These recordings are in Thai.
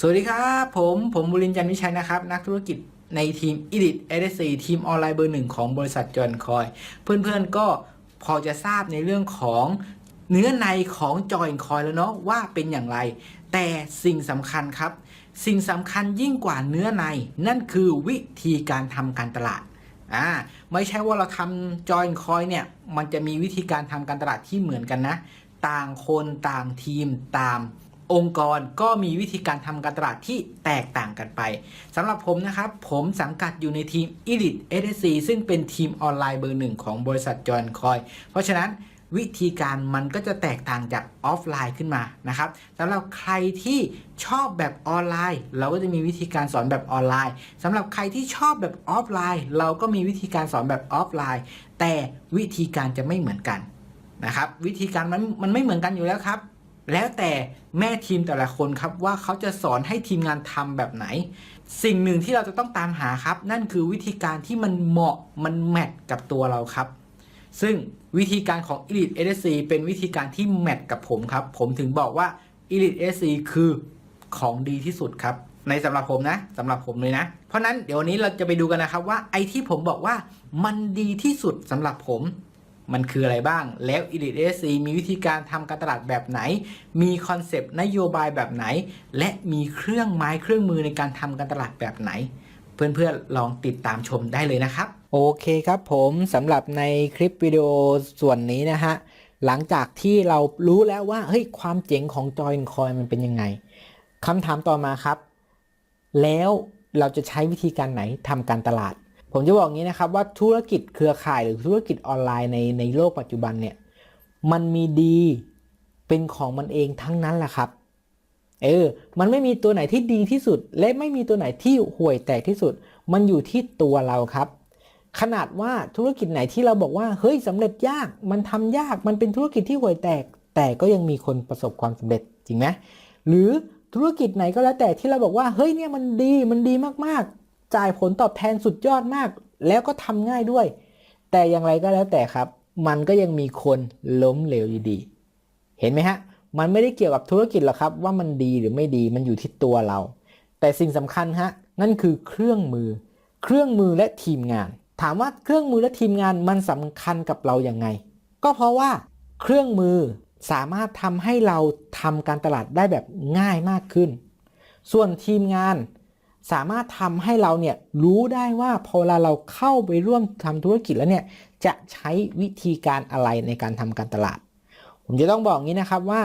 สวัสดีครับ ผมผมบุรินทร์จันทวิชัยนะครับ นักธุรกิจในทีม Elite a d 4ทีมออนไลน์เบอร์หนึ่งของบริษัทจอนคอย เพื่อนๆก็พอจะทราบในเรื่องของเนื้อในของจอยคอยแล้วเนาะว่าเป็นอย่างไร แต่สิ่งสำคัญครับ สิ่งสำคัญยิ่งกว่าเนื้อใน นั่นคือวิธีการทำการตลาดอ่าไม่ใช่ว่าเราทำจอยคอยเนี่ยมันจะมีวิธีการทำการตลาดที่เหมือนกันนะ ต่างคนต่างทีมตาม องค์กรก็มีวิธีการทำการตลาดที่แตกต่างกันไปสำหรับผมนะครับ ผมสังกัดอยู่ในทีม Elite SSC ซึ่งเป็นทีมออนไลน์เบอร์หนึ่งของบริษัทจอห์นคอย เพราะฉะนั้นวิธีการมันก็จะแตกต่างจากออฟไลน์ขึ้นมานะครับสำหรับใครที่ชอบแบบออนไลน์ เราก็จะมีวิธีการสอนแบบออนไลน์สำหรับใครที่ชอบแบบออฟไลน์ เราก็มีวิธีการสอนแบบออฟไลน์ แต่วิธีการจะไม่เหมือนกันนะครับ วิธีการมันมันไม่เหมือนกันอยู่แล้วครับ แล้วแต่แม่ทีมแต่ละคนครับว่าเขาจะสอนให้ทีมงานทำแบบไหน สิ่งหนึ่งที่เราจะต้องตามหาครับ นั่นคือวิธีการที่มันเหมาะมันแมทกับตัวเราครับ ซึ่งวิธีการของ Elite SC เป็นวิธีการที่แมทกับผมครับ ผมถึงบอกว่า Elite SC คือของดีที่สุดครับ ในสำหรับผมนะสำหรับผมเลยนะ เพราะนั้นเดี๋ยววันนี้เราจะไปดูกันนะครับว่าไอที่ผมบอกว่ามันดีที่สุดสำหรับผม มันคืออะไรบ้าง แล้ว Elite SC มีวิธีการทำการตลาดแบบไหน มีคอนเซปต์นโยบายแบบไหน และมีเครื่องไม้เครื่องมือในการทำการตลาดแบบไหน เพื่อนๆลองติดตามชมได้เลยนะครับ โอเคครับผมสำหรับในคลิปวิดีโอส่วนนี้นะฮะ หลังจากที่เรารู้แล้วว่าเฮ้ยความเจ๋งของจอยคอยมันเป็นยังไงคำถามต่อมาครับ แล้วเราจะใช้วิธีการไหนทำการตลาด ผมจะบอกงี้นะครับว่าธุรกิจเครือข่ายหรือธุรกิจออนไลน์ในในโลกปัจจุบันเนี่ย มันมีดีเป็นของมันเองทั้งนั้นแหละครับ เออ มันไม่มีตัวไหนที่ดีที่สุด และไม่มีตัวไหนที่ห่วยแตกที่สุด มันอยู่ที่ตัวเราครับ ขนาดว่าธุรกิจไหนที่เราบอกว่าเฮ้ยสำเร็จยาก มันทำยาก มันเป็นธุรกิจที่ห่วยแตก แต่ก็ยังมีคนประสบความสำเร็จจริงไหมหรือธุรกิจไหนก็แล้วแต่ที่เราบอกว่าเฮ้ยเนี่ยมันดีมันดีมากๆ จ่ายผลตอบแทนสุดยอดมาก แล้วก็ทำง่ายด้วย แต่อย่างไรก็แล้วแต่ครับ มันก็ยังมีคนล้มเหลวอยู่ดี เห็นไหมฮะ มันไม่ได้เกี่ยวกับธุรกิจหรอกครับ ว่ามันดีหรือไม่ดีมันอยู่ที่ตัวเรา แต่สิ่งสำคัญฮะนั่นคือเครื่องมือ เครื่องมือและทีมงาน ถามว่าเครื่องมือและทีมงานมันสำคัญกับเราอย่างไง ก็เพราะว่าเครื่องมือสามารถทำให้เราทำการตลาดได้แบบง่ายมากขึ้น ส่วนทีมงาน สามารถทำให้เราเนี่ยรู้ได้ว่าพอเวลาเราเข้าไปร่วมทำธุรกิจแล้วเนี่ยจะใช้วิธีการอะไรในการทำการตลาด ผมจะต้องบอกงี้นะครับว่า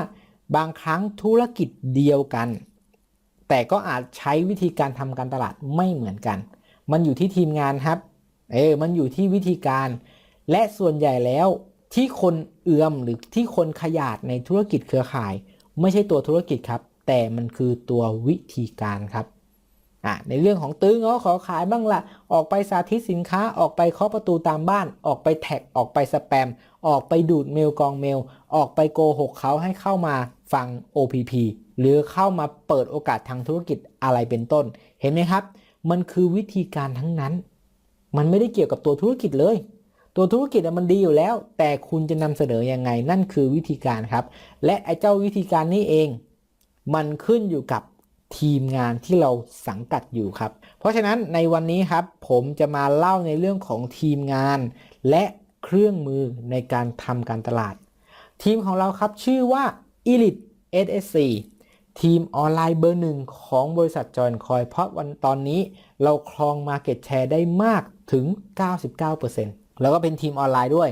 บางครั้งธุรกิจเดียวกัน แต่ก็อาจใช้วิธีการทำการตลาดไม่เหมือนกัน มันอยู่ที่ทีมงานครับเออมันอยู่ที่วิธีการ และส่วนใหญ่แล้วที่คนเอื้อมหรือที่คนขยาดในธุรกิจเครือข่าย ไม่ใช่ตัวธุรกิจครับ แต่มันคือตัววิธีการครับ อะในเรื่องของตื้อง้อขอขายบ้างละออกไปสาธิตสินค้าออกไปเคาะประตูตามบ้าน ออกไปแท็กออกไปสแปม ออกไปดูดเมลกองเมล ออกไปโกหกเขาให้เข้ามาฟัง OPP หรือเข้ามาเปิดโอกาสทางธุรกิจอะไรเป็นต้น เห็นไหมครับ มันคือวิธีการทั้งนั้น มันไม่ได้เกี่ยวกับตัวธุรกิจเลย ตัวธุรกิจมันดีอยู่แล้ว แต่คุณจะนำเสนอยังไงนั่นคือวิธีการครับ และไอ้เจ้าวิธีการนี้เอง มันขึ้นอยู่กับ ทีมงานที่เราสังกัดอยู่ครับ เพราะฉะนั้นในวันนี้ครับ ผมจะมาเล่าในเรื่องของทีมงาน และเครื่องมือในการทำการตลาด ทีมของเราครับชื่อว่า Elite SSC ทีมออนไลน์เบอร์หนึ่งของบริษัทจอยคอยเพราะวันตอนนี้เราครอง Market Share ได้มากถึง 99%แล้วก็เป็นทีมออนไลน์ด้วย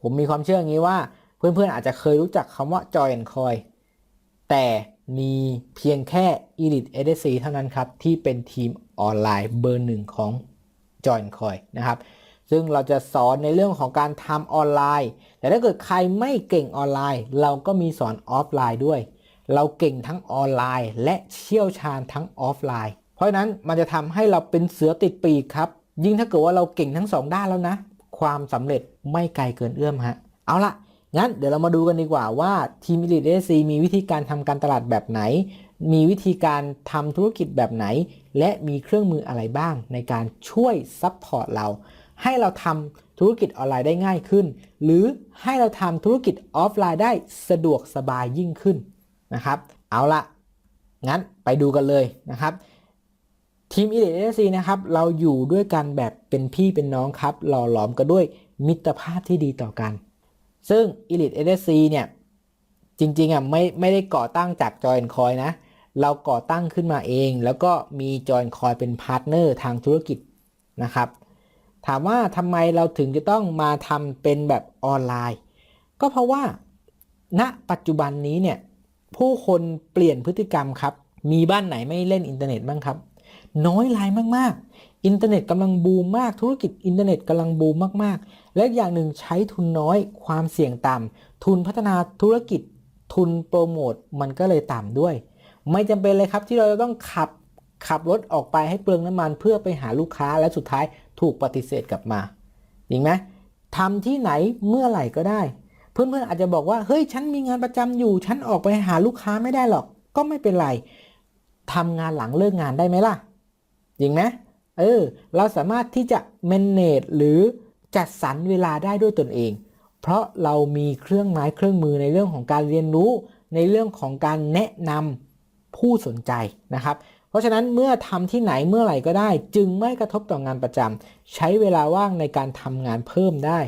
ผมมีความเชื่ออย่างนี้ว่า เพื่อนๆอาจจะเคยรู้จักคำว่า Joy and Coy แต่ มีเพียงแค่ Elite SSC เท่านั้นครับ ที่เป็นทีมออนไลน์เบอร์หนึ่งของ Joy and Coy นะครับ ซึ่งเราจะสอนในเรื่องของการทำออนไลน์ แต่ถ้าเกิดใครไม่เก่งออนไลน์ เราก็มีสอนออฟไลน์ด้วย เราเก่งทั้งออนไลน์ และเชี่ยวชาญทั้งออฟไลน์ เพราะฉะนั้นมันจะทำให้เราเป็นเสือติดปีกครับ ยิ่งถ้าเกิดว่าเราเก่งทั้งสองด้านแล้วนะ ความสำเร็จไม่ไกลเกินเอื้อมฮะ เอาละ งั้นเดี๋ยวเรามาดูกันดีกว่าว่าทีม Elite SC มีวิธีการทำการตลาดแบบไหน มีวิธีการทำธุรกิจแบบไหน และมีเครื่องมืออะไรบ้าง ในการช่วยซัพพอร์ตเรา ให้เราทำธุรกิจออนไลน์ได้ง่ายขึ้น หรือให้เราทำธุรกิจออฟไลน์ได้สะดวกสบายยิ่งขึ้นนะครับ เอาละงั้นไปดูกันเลยนะครับทีม Elite SC นะครับเราอยู่ด้วยกันแบบเป็นพี่เป็นน้องครับ หล่อหลอมกันด้วยมิตรภาพที่ดีต่อกัน ซึ่ง Elite SC เนี่ย จริงๆอะไม่ไม่ได้ก่อตั้งจาก Join Coin นะ เราก่อตั้งขึ้นมาเอง แล้วก็มี Join Coin เป็นพาร์ทเนอร์ทางธุรกิจนะครับ ถามว่าทำไมเราถึงจะต้องมาทำเป็นแบบออนไลน์ ก็เพราะว่าณปัจจุบันนี้เนี่ยผู้คนเปลี่ยนพฤติกรรมครับ มีบ้านไหนไม่เล่นอินเทอร์เน็ตบ้างครับ น้อยรายมากๆ อินเทอร์เน็ตกำลังบูมมาก ธุรกิจอินเทอร์เน็ตกำลังบูมมากๆ และอย่างหนึ่งใช้ทุนน้อยความเสี่ยงต่ำทุนพัฒนาธุรกิจทุนโปรโมทมันก็เลยต่ำด้วย ไม่จำเป็นเลยครับที่เราจะต้องขับขับรถออกไปให้เปลืองน้ำมันเพื่อไปหาลูกค้าและสุดท้ายถูกปฏิเสธกลับมาจริงไหมทำที่ไหนเมื่อไหร่ก็ได้ เพื่อนๆอาจจะบอกว่าเฮ้ยฉันมีงานประจำอยู่ ฉันออกไปหาลูกค้าไม่ได้หรอก ก็ไม่เป็นไรทำงานหลังเลิกงานได้ไหมล่ะจริงไหม เออ เราสามารถที่จะ manage หรือจัดสรรเวลาได้ด้วยตนเอง เพราะเรามีเครื่องไม้เครื่องมือในเรื่องของการเรียนรู้ ในเรื่องของการแนะนำผู้สนใจนะครับ เพราะฉะนั้นเมื่อทำที่ไหนเมื่อไหร่ก็ได้ จึงไม่กระทบต่องานประจำใช้เวลาว่างในการทำงานเพิ่มได้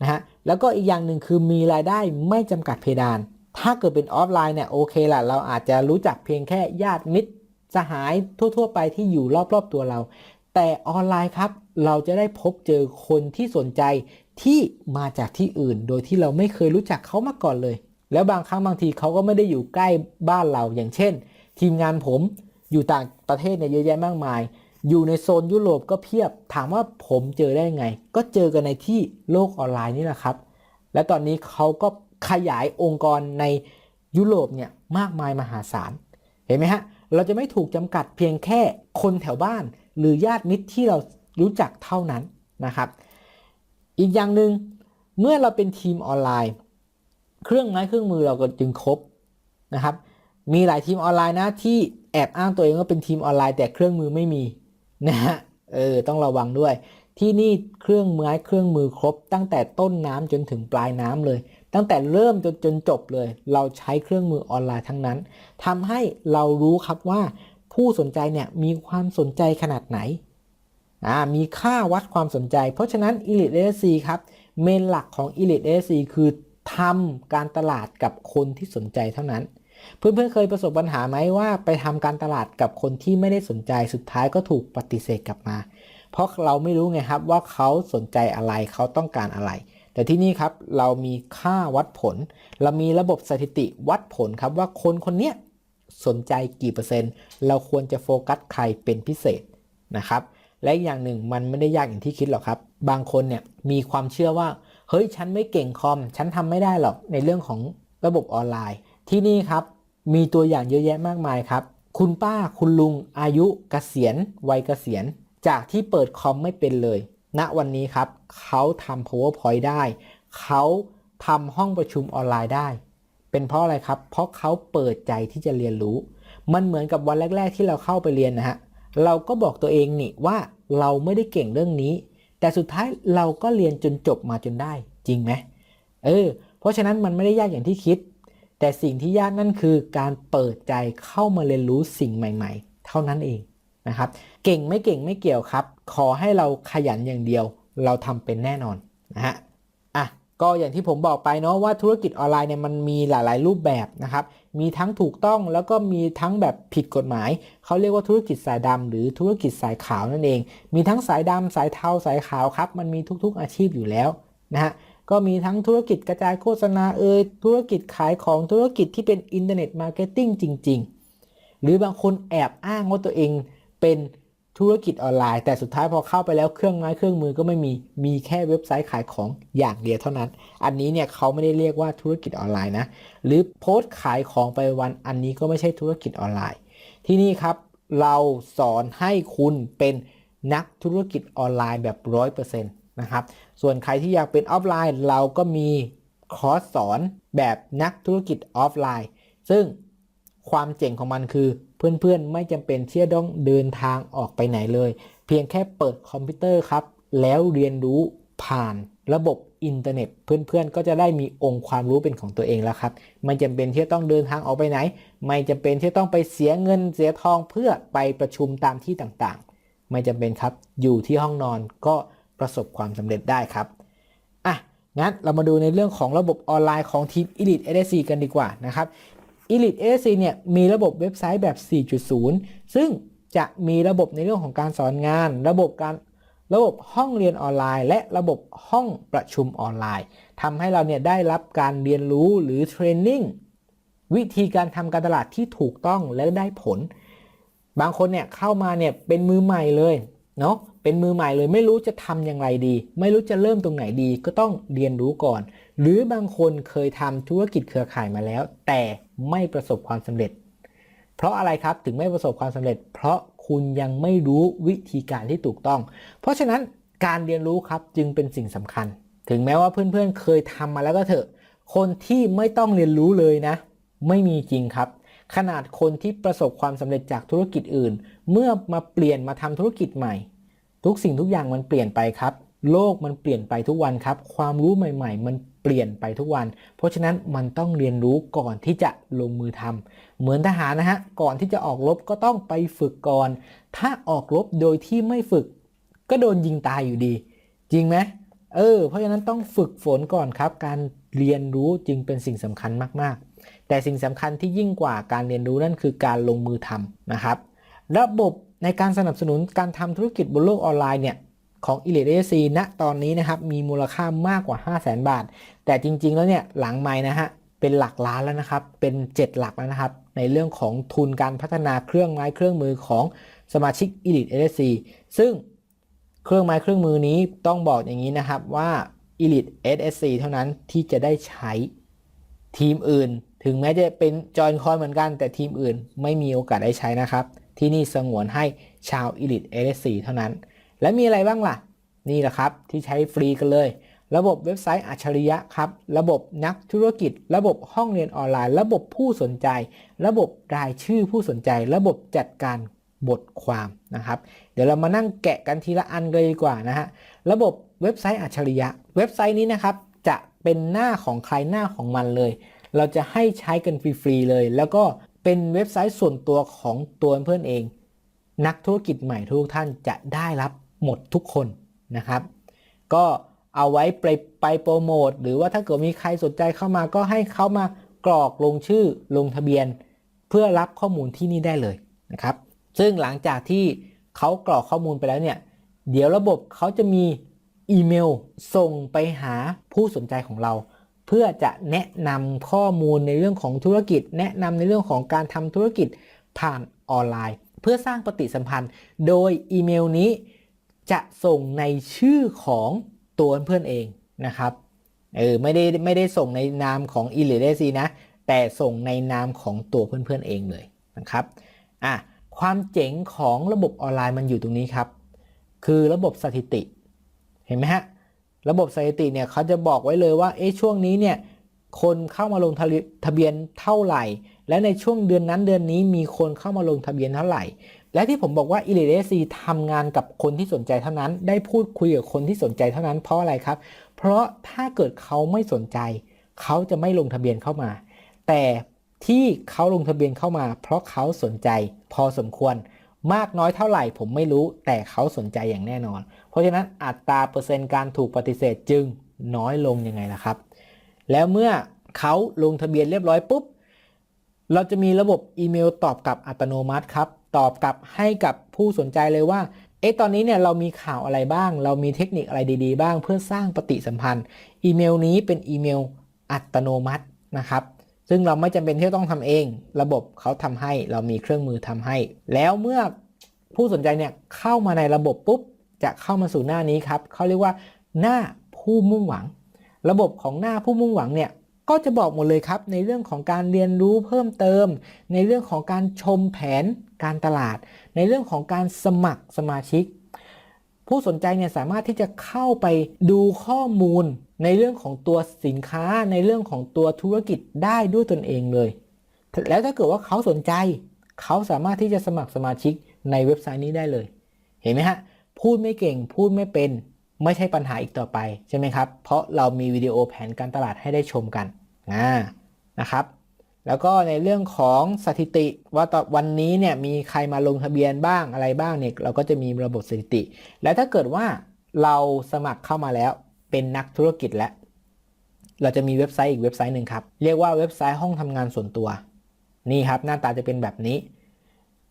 นะฮะแล้วก็อีกอย่างหนึ่งคือมีรายได้ไม่จำกัดเพดาน ถ้าเกิดเป็นออฟไลน์เนี่ยโอเคละเราอาจจะรู้จักเพียงแค่ญาติมิตร สหายทั่ว ๆ ไปที่อยู่รอบ ๆ ตัวเรา แต่ออนไลน์ครับ เราจะได้พบเจอคนที่สนใจที่มาจากที่อื่น โดยที่เราไม่เคยรู้จักเขามาก่อนเลย แล้วบางครั้งบางทีเขาก็ไม่ได้อยู่ใกล้บ้านเราอย่างเช่น ทีมงานผมอยู่ต่างประเทศเนี่ยเยอะแยะมากมาย อยู่ในโซนยุโรปก็เพียบ ถามว่าผมเจอได้ไง ก็เจอกันในที่โลกออนไลน์นี่แหละครับ และตอนนี้เขาก็ขยายองค์กรในยุโรปเนี่ยมากมายมหาศาล เห็นไหมฮะ เราจะไม่ถูกจำกัดเพียงแค่คนแถวบ้าน หรือญาติมิตรที่เรารู้จักเท่านั้นนะครับ อีกอย่างหนึ่งเมื่อเราเป็นทีมออนไลน์ เครื่องไม้เครื่องมือเราก็จึงครบนะครับ มีหลายทีมออนไลน์นะที่แอบอ้างตัวเองว่าเป็นทีมออนไลน์ แต่เครื่องมือไม่มีนะฮะเออต้องระวังด้วย ที่นี่เครื่องไม้เครื่องมือครบตั้งแต่ต้นน้ำจนถึงปลายน้ำเลย ตั้งแต่เริ่มจนจนจบเลย เราใช้เครื่องมือออนไลน์ทั้งนั้นทำให้เรารู้ครับว่า ผู้สนใจเนี่ยมีความสนใจขนาดไหนอ่ามีค่าวัดความสนใจ เพราะฉะนั้น Elite ASC ครับเมนหลักของ Elite ASC คือทำการตลาดกับคนที่สนใจเท่านั้น เพื่อนๆเคยประสบปัญหาไหมว่าไปทำการตลาดกับคนที่ไม่ได้สนใจสุดท้ายก็ถูกปฏิเสธกลับมา เพราะเราไม่รู้ไงครับว่าเขาสนใจอะไรเขาต้องการอะไร แต่ที่นี่ครับเรามีค่าวัดผล เรามีระบบสถิติวัดผลครับว่าคนคนเนี้ยสนใจกี่เปอร์เซ็นต์ เราควรจะโฟกัสใครเป็นพิเศษนะครับ และอีกอย่างหนึ่งมันไม่ได้ยากอย่างที่คิดหรอกครับ บางคนเนี่ยมีความเชื่อว่า เฮ้ยฉันไม่เก่งคอม ฉันทำไม่ได้หรอกในเรื่องของระบบออนไลน์ ที่นี่ครับมีตัวอย่างเยอะแยะมากมายครับ คุณป้าคุณลุงอายุเกษียณวัยเกษียณ จากที่เปิดคอมไม่เป็นเลย ณวันนี้ครับเขาทำ powerpoint ได้ เขาทำห้องประชุมออนไลน์ได้ เป็นเพราะอะไรครับ เพราะเขาเปิดใจที่จะเรียนรู้ มันเหมือนกับวันแรก ๆ ที่เราเข้าไปเรียนนะฮะ เราก็บอกตัวเองนี่ว่าเราไม่ได้เก่งเรื่องนี้ แต่สุดท้ายเราก็เรียนจนจบมาจนได้ จริงไหมเออ เพราะฉะนั้นมันไม่ได้ยากอย่างที่คิด แต่สิ่งที่ยากนั่นคือการเปิดใจเข้ามาเรียนรู้สิ่งใหม่ ๆ เท่านั้นเองนะครับ เก่งไม่เก่งไม่เกี่ยวครับ ขอให้เราขยันอย่างเดียว เราทำเป็นแน่นอนนะฮะอะก็อย่างที่ผมบอกไปเนาะว่าธุรกิจออนไลน์เนี่ยมันมีหลาย ๆ รูปแบบนะครับ มีทั้งถูกต้องแล้วก็มีทั้งแบบผิดกฎหมาย เขาเรียกว่าธุรกิจสายดำหรือธุรกิจสายขาวนั่นเอง มีทั้งสายดำสายเทาสายขาวครับ มันมีทุกๆอาชีพอยู่แล้วนะฮะ ก็มีทั้งธุรกิจกระจายโฆษณาเอ่ยธุรกิจขายของธุรกิจที่เป็นอินเทอร์เน็ตมาร์เก็ตติ้งจริง ๆ หรือบางคนแอบอ้างว่าตัวเองเป็น ธุรกิจออนไลน์ แต่สุดท้ายพอเข้าไปแล้วเครื่องไม้เครื่องมือก็ไม่มีมีแค่เว็บไซต์ขายของอย่างเดียวเท่านั้น อันนี้เนี่ยเขาไม่ได้เรียกว่าธุรกิจออนไลน์นะหรือโพสต์ขายของไปวันอันนี้ก็ไม่ใช่ธุรกิจออนไลน์ ที่นี่ครับเราสอนให้คุณเป็นนักธุรกิจออนไลน์แบบร้อยเปอร์เซ็นต์นะครับส่วนใครที่อยากเป็นออฟไลน์ เราก็มีคอร์สสอนแบบนักธุรกิจออฟไลน์ ซึ่งความเจ๋งของมันคือ เพื่อนๆ ไม่จำเป็นที่จะต้องเดินทางออกไปไหนเลย เพียงแค่เปิดคอมพิวเตอร์ครับ แล้วเรียนรู้ผ่านระบบอินเทอร์เน็ต เพื่อนๆ ก็จะได้มีองค์ความรู้เป็นของตัวเองแล้วครับ ไม่จำเป็นที่จะต้องเดินทางออกไปไหน ไม่จำเป็นที่จะต้องไปเสียเงินเสียทองเพื่อไปประชุมตามที่ต่างๆ ไม่จำเป็นครับ อยู่ที่ห้องนอนก็ประสบความสำเร็จได้ครับอะงั้นเรามาดูในเรื่องของระบบออนไลน์ของทีม Elite SSC กันดีกว่านะครับ Elite SSC เนี่ยมีระบบเว็บไซต์แบบ 4.0 ซึ่งจะมีระบบในเรื่องของการสอนงาน ระบบการระบบห้องเรียนออนไลน์ และระบบห้องประชุมออนไลน์ทำให้เราเนี่ยได้รับการเรียนรู้หรือเทรนนิ่งวิธีการทำการตลาดที่ถูกต้องและได้ผล บางคนเนี่ยเข้ามาเนี่ยเป็นมือใหม่เลยเนาะเป็นมือใหม่เลยไม่รู้จะทำอย่างไรดี ไม่รู้จะเริ่มตรงไหนดีก็ต้องเรียนรู้ก่อน หรือบางคนเคยทำธุรกิจเครือข่ายมาแล้ว แต่ไม่ประสบความสำเร็จ เพราะอะไรครับถึงไม่ประสบความสำเร็จ เพราะคุณยังไม่รู้วิธีการที่ถูกต้อง เพราะฉะนั้นการเรียนรู้ครับจึงเป็นสิ่งสำคัญ ถึงแม้ว่าเพื่อนๆเคยทำมาแล้วก็เถอะ คนที่ไม่ต้องเรียนรู้เลยนะ ไม่มีจริงครับ ขนาดคนที่ประสบความสำเร็จจากธุรกิจอื่น เมื่อมาเปลี่ยนมาทำธุรกิจใหม่ ทุกสิ่งทุกอย่างมันเปลี่ยนไปครับโลกมันเปลี่ยนไปทุกวันครับ ความรู้ใหม่ ๆ มัน เปลี่ยนไปทุกวัน เพราะฉะนั้นมันต้องเรียนรู้ก่อนที่จะลงมือทำเหมือนทหารนะฮะ ก่อนที่จะออกรบก็ต้องไปฝึกก่อน ถ้าออกรบโดยที่ไม่ฝึก ก็โดนยิงตายอยู่ดี จริงไหมเออ เพราะฉะนั้นต้องฝึกฝนก่อนครับ การเรียนรู้จึงเป็นสิ่งสำคัญมากๆ แต่สิ่งสำคัญที่ยิ่งกว่าการเรียนรู้นั่นคือการลงมือทำนะครับ ระบบในการสนับสนุนการทำธุรกิจบนโลกออนไลน์เนี่ย ของ Elite AC ณตอนนี้นะครับมีมูลค่ามากกว่า 5 0 0 0 0 0บาท แต่จริง ๆ แล้วเนี่ยหลังไม้นะฮะเป็นหลักล้านแล้วนะครับ เป็น 7 หลักแล้วนะครับ ในเรื่องของทุนการพัฒนาเครื่องไม้เครื่องมือของสมาชิก Elite AC ซึ่งเครื่องไม้เครื่องมือนี้ต้องบอกอย่างนี้นะครับว่า Elite SSC เท่านั้นที่จะได้ใช้ทีมอื่น ถึงแม้จะเป็นจอยคอยเหมือนกัน แต่ทีมอื่นไม่มีโอกาสได้ใช้นะครับ ที่นี่สงวนให้ชาว Elite SSC เท่านั้น และมีอะไรบ้างล่ะ นี่แหละครับที่ใช้ฟรีกันเลย ระบบเว็บไซต์อัจฉริยะครับ ระบบนักธุรกิจ ระบบห้องเรียนออนไลน์ ระบบผู้สนใจ ระบบรายชื่อผู้สนใจ ระบบจัดการบทความนะครับ เดี๋ยวเรามานั่งแกะกันทีละอันเลยดีกว่านะฮะระบบเว็บไซต์อัจฉริยะ เว็บไซต์นี้นะครับจะเป็นหน้าของใครหน้าของมันเลย เราจะให้ใช้กันฟรีๆเลย แล้วก็เป็นเว็บไซต์ส่วนตัวของตัวเพื่อนเอง นักธุรกิจใหม่ทุกท่านจะได้รับ หมดทุกคนนะครับ ก็เอาไว้ไปไปโปรโมทหรือว่าถ้าเกิดมีใครสนใจเข้ามาก็ให้เขามากรอกลงชื่อลงทะเบียน เพื่อรับข้อมูลที่นี่ได้เลยนะครับ ซึ่งหลังจากที่เขากรอกข้อมูลไปแล้วเนี่ย เดี๋ยวระบบเขาจะมีอีเมลส่งไปหาผู้สนใจของเรา เพื่อจะแนะนำข้อมูลในเรื่องของธุรกิจ แนะนำในเรื่องของการทำธุรกิจผ่านออนไลน์ เพื่อสร้างปฏิสัมพันธ์ โดยอีเมลนี้ จะส่งในชื่อของตัวเพื่อนเองนะครับเออไม่ได้ไม่ได้ส่งในนามของ e l i t e c นะ แต่ส่งในนามของตัวเพื่อนๆเองเลยนะครับอะความเจ๋งของระบบออนไลน์มันอยู่ตรงนี้ครับ คือระบบสถิติ เห็นไหมฮะ ระบบสถิติเนี่ยเขาจะบอกไว้เลยว่าเอ๊ะช่วงนี้เนี่ยคนเข้ามาลงทะเบียนเท่าไหร่ และในช่วงเดือนนั้นเดือนนี้มีคนเข้ามาลงทะเบียนเท่าไหร่ และที่ผมบอกว่า e l i t e c ทำงานกับคนที่สนใจเท่านั้น ได้พูดคุยกับคนที่สนใจเท่านั้นเพราะอะไรครับ เพราะถ้าเกิดเขาไม่สนใจ เขาจะไม่ลงทะเบียนเข้ามา แต่ที่เขาลงทะเบียนเข้ามา เพราะเขาสนใจพอสมควรมากน้อยเท่าไหร่ผมไม่รู้แต่เขาสนใจอย่างแน่นอน เพราะฉะนั้นอัตราเปอร์เซ็นต์การถูกปฏิเสธจึงน้อยลงยังไงล่ะครับ แล้วเมื่อเขาลงทะเบียนเรียบร้อยปุ๊บ เราจะมีระบบอีเมลตอบกลับอัตโนมัติครับ ตอบกลับให้กับผู้สนใจเลยว่าเอ๊ะตอนนี้เนี่ยเรามีข่าวอะไรบ้าง เรามีเทคนิคอะไรดีๆ บ้าง เพื่อสร้างปฏิสัมพันธ์ อีเมลนี้เป็นอีเมลอัตโนมัตินะครับ ซึ่งเราไม่จำเป็นที่ต้องทำเอง ระบบเขาทำให้เรามีเครื่องมือทำให้ แล้วเมื่อผู้สนใจเนี่ยเข้ามาในระบบปุ๊บ จะเข้ามาสู่หน้านี้ครับเขาเรียกว่า หน้าผู้มุ่งหวัง ระบบของหน้าผู้มุ่งหวังเนี่ยก็จะบอกหมดเลยครับในเรื่องของการเรียนรู้เพิ่มเติม ในเรื่องของการชมแผน การตลาด ในเรื่องของการสมัครสมาชิก ผู้สนใจเนี่ยสามารถที่จะเข้าไปดูข้อมูลในเรื่องของตัวสินค้าในเรื่องของตัวธุรกิจได้ด้วยตนเองเลย แล้วถ้าเกิดว่าเขาสนใจ เขาสามารถที่จะสมัครสมาชิกในเว็บไซต์นี้ได้เลย เห็นไหมฮะ พูดไม่เก่งพูดไม่เป็นไม่ใช่ปัญหาอีกต่อไปใช่ไหมครับ เพราะเรามีวิดีโอแผนการตลาดให้ได้ชมกันนะครับ แล้วก็ในเรื่องของสถิติว่าตอนวันนี้เนี่ยมีใครมาลงทะเบียนบ้างอะไรบ้างเนี่ยเราก็จะมีระบบสถิติ และถ้าเกิดว่าเราสมัครเข้ามาแล้วเป็นนักธุรกิจแล้ว เราจะมีเว็บไซต์อีกเว็บไซต์หนึ่งครับ เรียกว่าเว็บไซต์ห้องทำงานส่วนตัว นี่ครับหน้าตาจะเป็นแบบนี้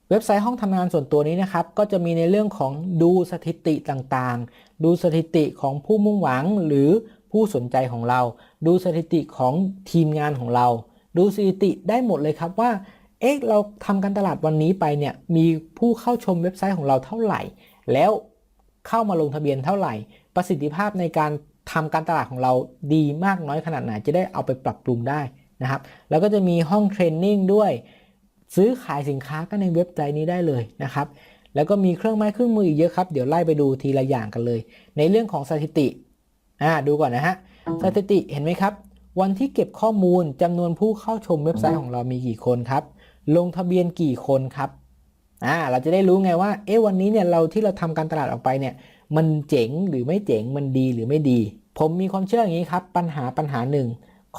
เว็บไซต์ห้องทำงานส่วนตัวนี้นะครับ ก็จะมีในเรื่องของดูสถิติต่างๆ ดูสถิติของผู้มุ่งหวังหรือผู้สนใจของเรา ดูสถิติของทีมงานของเรา ดูสถิติได้หมดเลยครับว่า เอ๊ะ เราทำการตลาดวันนี้ไปเนี่ย มีผู้เข้าชมเว็บไซต์ของเราเท่าไหร่ แล้วเข้ามาลงทะเบียนเท่าไหร่ ประสิทธิภาพในการทำการตลาดของเราดีมากน้อยขนาดไหน จะได้เอาไปปรับปรุงได้นะครับ แล้วก็จะมีห้องเทรนนิ่งด้วย ซื้อขายสินค้าก็ในเว็บไซต์นี้ได้เลยนะครับ แล้วก็มีเครื่องไม้เครื่องมืออีกเยอะครับ เดี๋ยวไล่ไปดูทีละอย่างกันเลย ในเรื่องของสถิติ อ่า ดูก่อนนะฮะ สถิติเห็นไหมครับ วันที่เก็บข้อมูลจำนวนผู้เข้าชมเว็บไซต์ของเรามีกี่คนครับ ลงทะเบียนกี่คนครับอ่าเราจะได้รู้ไงว่า เอ๊ะวันนี้เนี่ยเราที่เราทำการตลาดออกไปเนี่ย มันเจ๋งหรือไม่เจ๋งมันดีหรือไม่ดี ผมมีความเชื่ออย่างนี้ครับ ปัญหาปัญหาหนึ่ง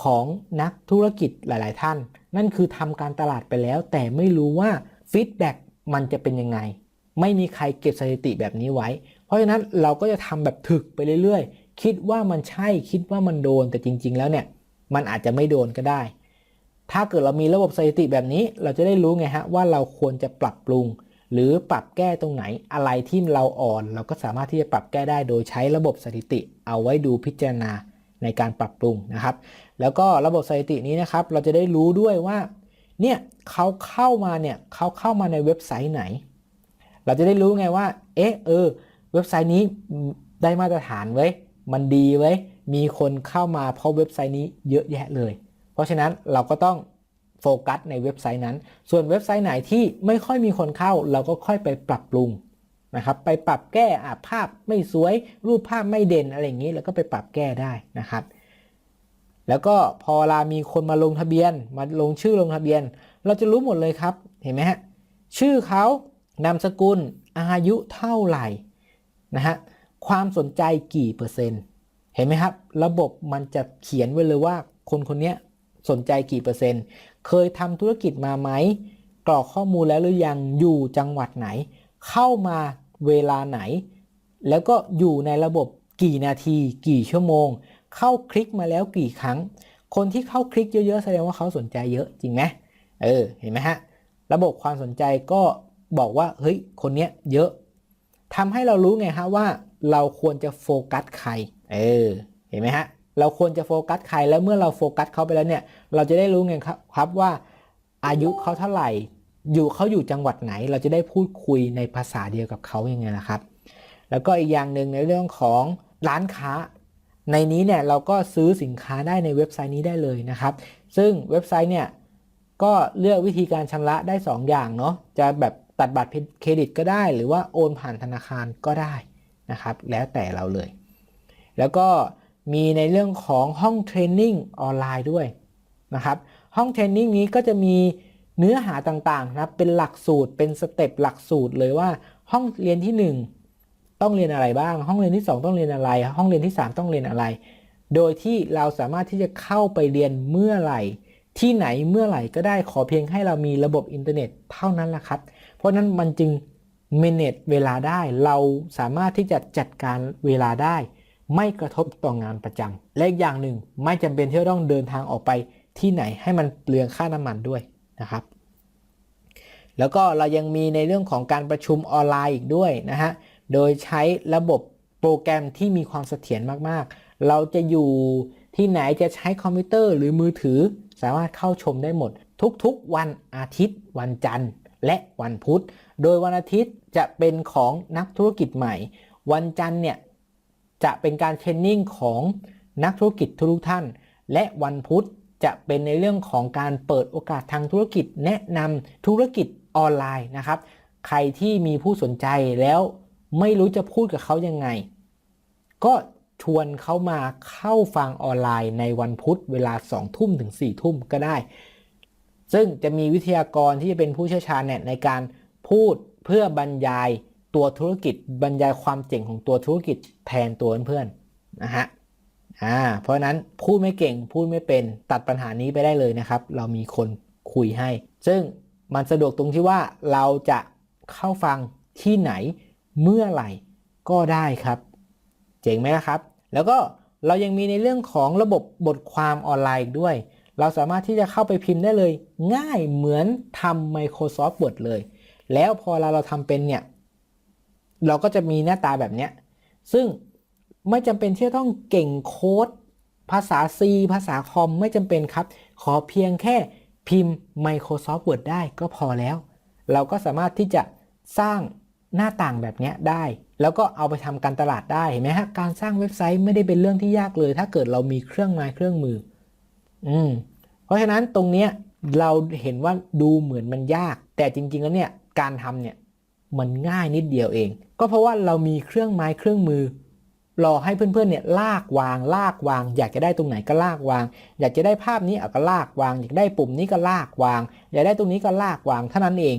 ของนักธุรกิจหลาย ๆ ท่าน นั่นคือทำการตลาดไปแล้ว แต่ไม่รู้ว่าฟีดแบ็กมันจะเป็นยังไง ไม่มีใครเก็บสถิติแบบนี้ไว้ เพราะฉะนั้นเราก็จะทำแบบถึกไปเรื่อย ๆ คิดว่ามันใช่คิดว่ามันโดนแต่จริง ๆ แล้วเนี่ย มันอาจจะไม่โดนก็ได้ ถ้าเกิดเรามีระบบสถิติแบบนี้ เราจะได้รู้ไงฮะว่าเราควรจะปรับปรุง หรือปรับแก้ตรงไหนอะไรที่เราอ่อน เราก็สามารถที่จะปรับแก้ได้โดยใช้ระบบสถิติ เอาไว้ดูพิจารณาในการปรับปรุงนะครับ แล้วก็ระบบสถิตินี้นะครับ เราจะได้รู้ด้วยว่าเนี่ยเขาเข้ามาเนี่ยเขาเข้ามาในเว็บไซต์ไหน เราจะได้รู้ไงว่า เอ๊ะเออ เว็บไซต์นี้ได้มาตรฐานไว้ มันดีไว้ มีคนเข้ามาเพราะเว็บไซต์นี้เยอะแยะเลย เพราะฉะนั้นเราก็ต้องโฟกัสในเว็บไซต์นั้น ส่วนเว็บไซต์ไหนที่ไม่ค่อยมีคนเข้า เราก็ค่อยไปปรับปรุงนะครับ ไปปรับแก้อะภาพไม่สวย รูปภาพไม่เด่นอะไรอย่างนี้ แล้วก็ไปปรับแก้ได้นะครับ แล้วก็พอเวลามีคนมาลงทะเบียน มาลงชื่อลงทะเบียน เราจะรู้หมดเลยครับ เห็นไหมฮะ ชื่อเขานามสกุล อายุเท่าไหร่นะฮะ ความสนใจกี่เปอร์เซ็นต์ เห็นไหมครับ ระบบมันจะเขียนไว้เลยว่าคนคนนี้สนใจกี่เปอร์เซ็นต์ เคยทำธุรกิจมาไหม กรอกข้อมูลแล้วหรือยังอยู่จังหวัดไหน เข้ามาเวลาไหน แล้วก็อยู่ในระบบกี่นาที กี่ชั่วโมง เข้าคลิกมาแล้วกี่ครั้ง คนที่เข้าคลิกเยอะๆแสดงว่าเขาสนใจเยอะจริงไหมเออเห็นไหมฮะระบบความสนใจก็บอกว่าเฮ้ยคนเนี้ยเยอะทำให้เรารู้ไงฮะว่าเราควรจะโฟกัสใคร เออเห็นไหมฮะเราควรจะโฟกัสใครแล้วเมื่อเราโฟกัสเขาไปแล้วเนี่ย เราจะได้รู้ไงครับครับว่าอายุเขาเท่าไหร่ อยู่เขาอยู่จังหวัดไหน เราจะได้พูดคุยในภาษาเดียวกับเขายังไงล่ะครับ แล้วก็อีกอย่างหนึ่งในเรื่องของร้านค้า ในนี้เนี่ยเราก็ซื้อสินค้าได้ในเว็บไซต์นี้ได้เลยนะครับ ซึ่งเว็บไซต์เนี่ยก็เลือกวิธีการชำระได้ 2 อย่างเนาะจะแบบตัดบัตรเครดิตก็ได้ หรือว่าโอนผ่านธนาคารก็ได้นะครับ แล้วแต่เราเลย แล้วก็มีในเรื่องของห้องเทรนนิ่งออนไลน์ด้วยนะครับห้องเทรนนิ่งนี้ก็จะมีเนื้อหาต่างๆนะเป็นหลักสูตรเป็นสเต็ปหลักสูตรเลยว่าห้องเรียนที่ 1 ต้องเรียนอะไรบ้าง ห้องเรียนที่ 2 ต้องเรียนอะไร ห้องเรียนที่ 3 ต้องเรียนอะไร โดยที่เราสามารถที่จะเข้าไปเรียนเมื่อไหร่ ที่ไหนเมื่อไหร่ก็ได้ขอเพียงให้เรามีระบบอินเทอร์เน็ตเท่านั้นแหละครับ เพราะนั้นมันจึง manage เวลาได้เราสามารถที่จะจัดการเวลาได้ ไม่กระทบต่องานประจำและอีกอย่างหนึ่งไม่จำเป็นที่จะต้องเดินทางออกไปที่ไหนให้มันเปลืองค่าน้ำมันด้วยนะครับ แล้วก็เรายังมีในเรื่องของการประชุมออนไลน์อีกด้วยนะฮะ โดยใช้ระบบโปรแกรมที่มีความเสถียรมากๆ เราจะอยู่ที่ไหนจะใช้คอมพิวเตอร์หรือมือถือ สามารถเข้าชมได้หมด ทุกๆ วันอาทิตย์ วันจันทร์ และวันพุธ โดยวันอาทิตย์จะเป็นของนักธุรกิจใหม่ วันจันทร์เนี่ย จะเป็นการเทรนนิ่งของนักธุรกิจทุกท่าน และวันพุธจะเป็นในเรื่องของการเปิดโอกาสทางธุรกิจ แนะนำธุรกิจออนไลน์นะครับ ใครที่มีผู้สนใจแล้วไม่รู้จะพูดกับเขายังไง ก็ชวนเขามาเข้าฟังออนไลน์ในวันพุธเวลา2ทุ่มถึง4ทุ่มก็ได้ ซึ่งจะมีวิทยากรที่จะเป็นผู้เชี่ยวชาญเนี่ยในการพูดเพื่อบรรยาย ตัวธุรกิจบรรยายความเจ๋งของตัวธุรกิจแทนตัวเพื่อนๆนะฮะอ่าเพราะนั้นพูดไม่เก่งพูดไม่เป็นตัดปัญหานี้ไปได้เลยนะครับ เรามีคนคุยให้ ซึ่งมันสะดวกตรงที่ว่าเราจะเข้าฟังที่ไหนเมื่อไหร่ก็ได้ครับ เจ๋งไหมล่ะครับ แล้วก็เรายังมีในเรื่องของระบบบทความออนไลน์ด้วย เราสามารถที่จะเข้าไปพิมพ์ได้เลย ง่ายเหมือนทำ Microsoft Word เลย แล้วพอเราเราทำเป็นเนี่ย เราก็จะมีหน้าตาแบบเนี้ย ซึ่งไม่จำเป็นที่จะต้องเก่งโค้ด ภาษา C ภาษาคอมไม่จำเป็นครับ ขอเพียงแค่พิมพ์ Microsoft Word ได้ก็พอแล้ว เราก็สามารถที่จะสร้างหน้าต่างแบบนี้ได้ แล้วก็เอาไปทำการตลาดได้เห็นไหมฮะการสร้างเว็บไซต์ไม่ได้เป็นเรื่องที่ยากเลย ถ้าเกิดเรามีเครื่องไม้เครื่องมือ อืมเพราะฉะนั้นตรงเนี้ยเราเห็นว่าดูเหมือนมันยาก แต่จริง ๆ แล้วเนี่ยการทำเนี่ย มันง่ายนิดเดียวเอง ก็เพราะว่าเรามีเครื่องไม้เครื่องมือรอให้เพื่อนๆเนี่ยลากวางลากวาง อยากจะได้ตรงไหนก็ลากวาง อยากจะได้ภาพนี้เอาก็ลากวาง อยากได้ปุ่มนี้ก็ลากวาง อยากได้ตรงนี้ก็ลากวางเท่านั้นเอง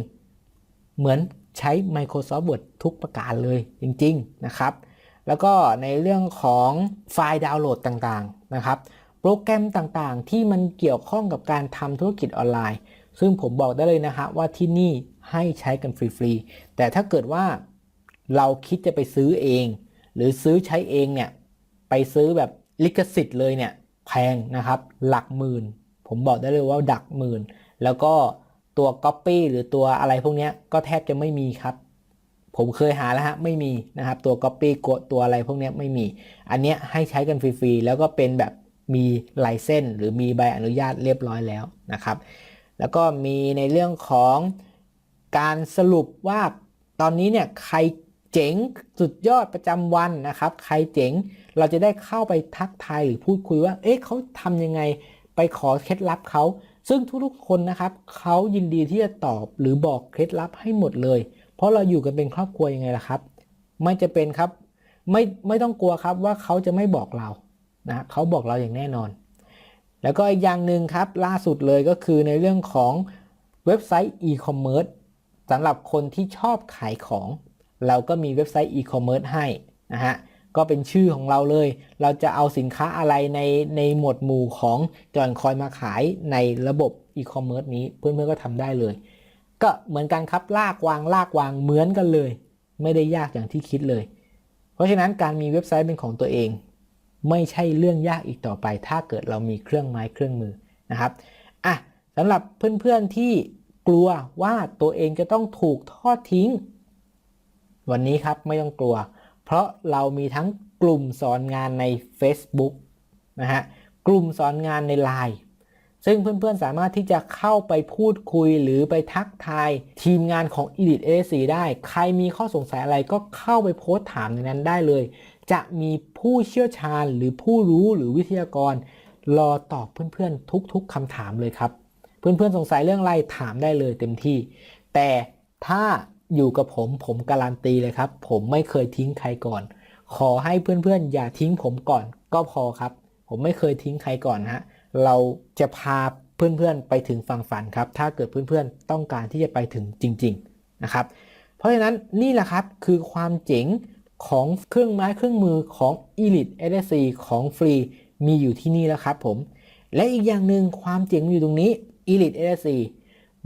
เหมือนใช้ Microsoft Word ทุกประการเลยจริงๆนะครับ แล้วก็ในเรื่องของไฟล์ดาวน์โหลดต่างๆนะครับ โปรแกรมต่างๆ ที่มันเกี่ยวข้องกับการทำธุรกิจออนไลน์ ซึ่งผมบอกได้เลยนะฮะว่าที่นี่ให้ใช้กันฟรีๆ แต่ถ้าเกิดว่าเราคิดจะไปซื้อเอง หรือซื้อใช้เองเนี่ยไปซื้อแบบลิขสิทธิ์เลยเนี่ยแพงนะครับ หลักหมื่น ผมบอกได้เลยว่าดักหมื่น แล้วก็ตัว Copy หรือตัวอะไรพวกนี้ก็แทบจะไม่มีครับ ผมเคยหาแล้วฮะไม่มีนะครับ ตัว Copy กดตัวอะไรพวกนี้ไม่มี อันเนี้ยให้ใช้กันฟรีๆแล้วก็เป็นแบบมีไลเซนหรือมีใบอนุญาตเรียบร้อยแล้วนะครับ แล้วก็มีในเรื่องของการสรุปว่า ตอนนี้เนี่ยใครเจ๋งสุดยอดประจำวันนะครับ ใครเจ๋งเราจะได้เข้าไปทักทายหรือพูดคุยว่า เอ๊ะเขาทำยังไงไปขอเคล็ดลับเขา ซึ่งทุกๆคนนะครับเขายินดีที่จะตอบหรือบอกเคล็ดลับให้หมดเลย เพราะเราอยู่กันเป็นครอบครัวยังไงล่ะครับ ไม่จะเป็นครับไม่ไม่ต้องกลัวครับว่าเขาจะไม่บอกเรานะเขาบอกเราอย่างแน่นอน แล้วก็อีกอย่างหนึ่งครับล่าสุดเลยก็คือในเรื่องของเว็บไซต์ e-commerce สำหรับคนที่ชอบขายของ เราก็มีเว็บไซต์ e-commerce ให้นะฮะก็เป็นชื่อของเราเลย เราจะเอาสินค้าอะไรในในหมวดหมู่ของจอนคอยมาขายในระบบ e-commerce นี้เพื่อนๆก็ทำได้เลย ก็เหมือนกันครับลากวางลากวางเหมือนกันเลย ไม่ได้ยากอย่างที่คิดเลย เพราะฉะนั้นการมีเว็บไซต์เป็นของตัวเอง ไม่ใช่เรื่องยากอีกต่อไป ถ้าเกิดเรามีเครื่องไม้เครื่องมือนะครับอะสำหรับเพื่อนๆที่ กลัวว่าตัวเองจะต้องถูกทอดทิ้ง วันนี้ครับไม่ต้องกลัว เพราะเรามีทั้งกลุ่มสอนงานใน Facebook นะฮะกลุ่มสอนงานใน Line ซึ่งเพื่อนๆสามารถที่จะเข้าไปพูดคุยหรือไปทักทายทีมงานของ Edit a 4ได้ ใครมีข้อสงสัยอะไรก็เข้าไปโพสต์ถามในนั้นได้เลย จะมีผู้เชี่ยวชาญหรือผู้รู้หรือวิทยากร รอตอบเพื่อนๆทุกๆคำถามเลยครับ เพื่อนๆสงสัยเรื่องอะไรถามได้เลยเต็มที่ แต่ถ้าอยู่กับผมผมการันตีเลยครับ ผมไม่เคยทิ้งใครก่อน ขอให้เพื่อนๆ อย่าทิ้งผมก่อนก็พอครับ ผมไม่เคยทิ้งใครก่อนฮะเราจะพาเพื่อนๆไปถึงฝั่งฝันครับ ถ้าเกิดเพื่อนๆต้องการที่จะไปถึงจริง ๆนะครับ เพราะฉะนั้นนี่แหละครับคือความเจ๋งของเครื่องไม้เครื่องมือของ Elite a s ของฟรีมีอยู่ที่นี่แล้วครับผม และอีกอย่างหนึ่งความเจ๋งอยู่ตรงนี้ Elite a s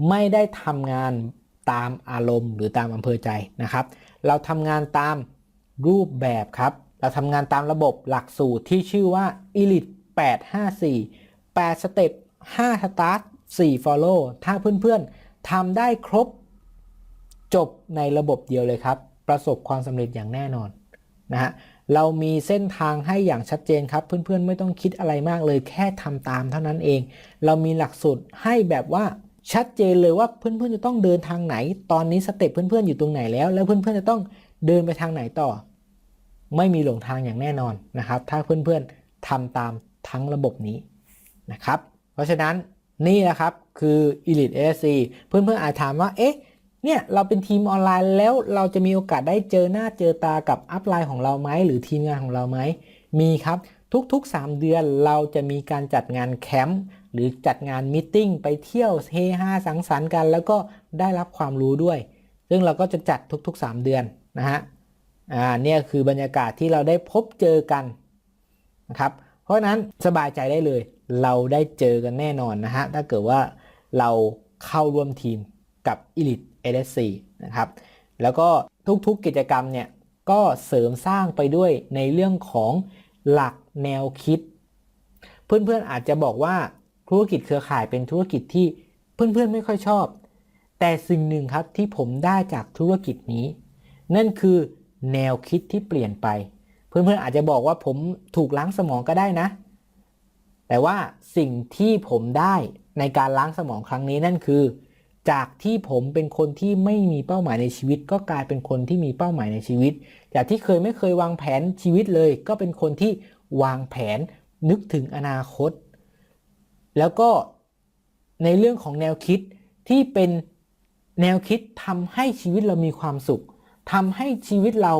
ไม่ได้ทำงานตามอารมณ์หรือตามอำเภอใจนะครับ เราทำงานตามรูปแบบครับ เราทำงานตามระบบหลักสูตรที่ชื่อว่า Elite 854 8สเต็ป5สตาร์ท4 follow ถ้าเพื่อนๆทำได้ครบจบในระบบเดียวเลยครับ ประสบความสำเร็จอย่างแน่นอนนะฮะ เรามีเส้นทางให้อย่างชัดเจนครับเพื่อนๆ ไม่ต้องคิดอะไรมากเลยแค่ทำตามเท่านั้นเอง เรามีหลักสูตรให้แบบว่าชัดเจนเลยว่าเพื่อนๆจะต้องเดินทางไหน ตอนนี้สเต็ปเพื่อนๆอยู่ตรงไหนแล้ว แล้วเพื่อนๆจะต้องเดินไปทางไหนต่อ ไม่มีหลงทางอย่างแน่นอนนะครับ ถ้าเพื่อนๆทำตามทั้งระบบนี้นะครับ เพราะฉะนั้นนี่นะครับคือ Elite ASC เพื่อนๆอาจถามว่าเอ๊ะ เนี่ยเราเป็นทีมออนไลน์แล้วเราจะมีโอกาสได้เจอหน้าเจอตากับอัพไลน์ของเราไหมหรือทีมงานของเราไหมมีครับทุกๆ 3 เดือนเราจะมีการจัดงานแคมป์หรือจัดงานมิทติ้งไปเที่ยวเฮฮาสังสรรค์กัน แล้วก็ได้รับความรู้ด้วย ซึ่งเราก็จะจัดทุกๆ 3 เดือนนะฮะอ่าเนี่ยคือบรรยากาศที่เราได้พบเจอกันนะครับเพราะฉะนั้นสบายใจได้เลย เราได้เจอกันแน่นอนนะฮะถ้าเกิดว่าเราเข้าร่วมทีมกับ Elite LSC นะครับ แล้วก็ทุกๆกิจกรรมเนี่ยก็เสริมสร้างไปด้วยในเรื่องของหลักแนวคิด เพื่อนๆอาจจะบอกว่าธุรกิจเครือข่ายเป็นธุรกิจที่เพื่อนๆไม่ค่อยชอบ แต่สิ่งหนึ่งครับที่ผมได้จากธุรกิจนี้ นั่นคือแนวคิดที่เปลี่ยนไป เพื่อนๆอาจจะบอกว่าผมถูกล้างสมองก็ได้นะ แต่ว่าสิ่งที่ผมได้ในการล้างสมองครั้งนี้นั่นคือ จากที่ผมเป็นคนที่ไม่มีเป้าหมายในชีวิต ก็กลายเป็นคนที่มีเป้าหมายในชีวิต จากที่เคยไม่เคยวางแผนชีวิตเลย ก็เป็นคนที่วางแผนนึกถึงอนาคต แล้วก็ในเรื่องของแนวคิดที่เป็นแนวคิดทำให้ชีวิตเรามีความสุขทำให้ชีวิตเรา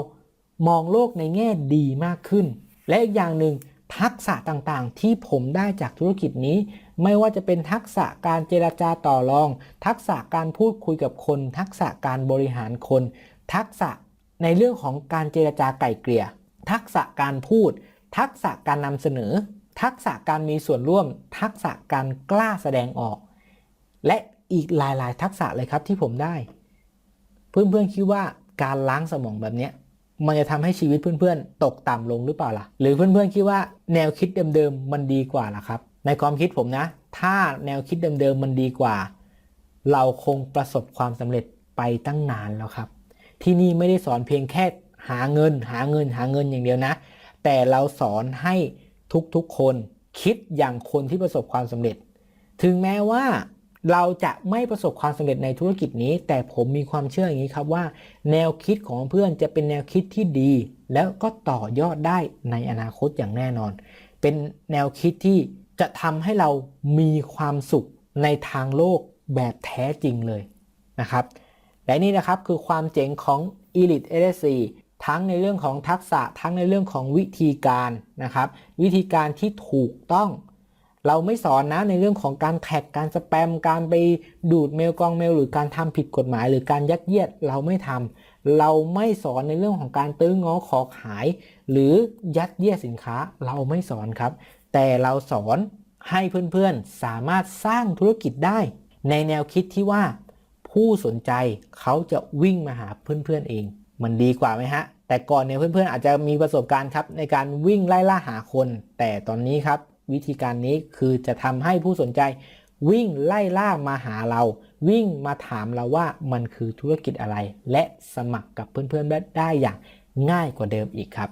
มองโลกในแง่ดีมากขึ้น และอีกอย่างหนึ่งทักษะต่างๆ ที่ผมได้จากธุรกิจนี้ ไม่ว่าจะเป็นทักษะการเจรจาต่อรอง ทักษะการพูดคุยกับคน ทักษะการบริหารคน ทักษะในเรื่องของการเจรจาไก่เกลี่ย ทักษะการพูด ทักษะการนำเสนอ ทักษะการมีส่วนร่วม ทักษะการกล้าแสดงออก และอีกหลาย ๆ ทักษะเลยครับที่ผมได้ เพื่อน ๆ คิดว่าการล้างสมองแบบนี้มันจะทำให้ชีวิตเพื่อนๆ ตกต่ำลงหรือเปล่าล่ะ หรือเพื่อนๆ คิดว่าแนวคิดเดิมๆ มันดีกว่าล่ะครับ ในความคิดผมนะ ถ้าแนวคิดเดิมๆมันดีกว่า เราคงประสบความสำเร็จไปตั้งนานแล้วครับ ที่นี่ไม่ได้สอนเพียงแค่หาเงิน หาเงินหาเงินอย่างเดียวนะ แต่เราสอนให้ทุกๆคนคิดอย่างคนที่ประสบความสำเร็จ ถึงแม้ว่าเราจะไม่ประสบความสำเร็จในธุรกิจนี้ แต่ผมมีความเชื่ออย่างนี้ครับว่า แนวคิดของเพื่อนจะเป็นแนวคิดที่ดี แล้วก็ต่อยอดได้ในอนาคตอย่างแน่นอน เป็นแนวคิดที่ จะทำให้เรามีความสุขในทางโลกแบบแท้จริงเลยนะครับและนี่นะครับคือความเจ๋งของ Elite LSC ทั้งในเรื่องของทักษะทั้งในเรื่องของวิธีการนะครับ วิธีการที่ถูกต้อง เราไม่สอนนะในเรื่องของการแท็กการสแปมการไปดูดเมลกองเมล หรือการทำผิดกฎหมาย หรือการยัดเยียดเราไม่ทำเราไม่สอนในเรื่องของการตื้อง้อขอขาย หรือยัดเยียดสินค้าเราไม่สอนครับ แต่เราสอนให้เพื่อนๆ สามารถสร้างธุรกิจได้ ในแนวคิดที่ว่าผู้สนใจเขาจะวิ่งมาหาเพื่อนๆเอง มันดีกว่าไหมฮะ แต่ก่อนเนี่ยเพื่อนๆ อาจจะมีประสบการณ์ครับในการวิ่งไล่ล่าหาคน แต่ตอนนี้ครับ วิธีการนี้คือจะทำให้ผู้สนใจ วิ่งไล่ล่ามาหาเรา วิ่งมาถามเราว่ามันคือธุรกิจอะไร และสมัครกับเพื่อนๆได้อย่างง่ายกว่าเดิมอีกครับ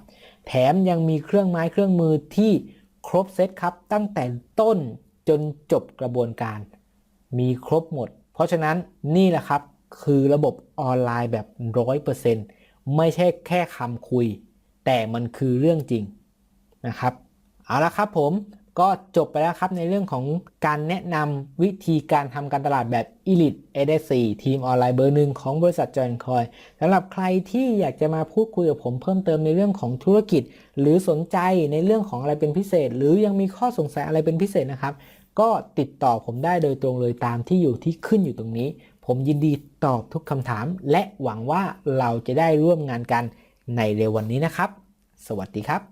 แถมยังมีเครื่องไม้เครื่องมือที่ ครบเซตครับตั้งแต่ต้นจนจบกระบวนการ มีครบหมด เพราะฉะนั้นนี่แหละครับคือระบบออนไลน์แบบ 100%ไม่ใช่แค่คำคุย แต่มันคือเรื่องจริงนะครับ เอาละครับผม ก็จบไปแล้วครับในเรื่องของการแนะนำวิธีการทำการตลาดแบบ Elite a d 4ทีมออนไลน์เบอร์หนึ่งของบริษัทจอยคอยสำหรับใครที่อยากจะมาพูดคุยกับผมเพิ่มเติมในเรื่องของธุรกิจ หรือสนใจในเรื่องของอะไรเป็นพิเศษ หรือยังมีข้อสงสัยอะไรเป็นพิเศษนะครับ ก็ติดต่อผมได้โดยตรงเลยตามที่อยู่ที่ขึ้นอยู่ตรงนี้ ผมยินดีตอบทุกคำถาม และหวังว่าเราจะได้ร่วมงานกันในเร็ววันนี้นะครับ สวัสดีครับ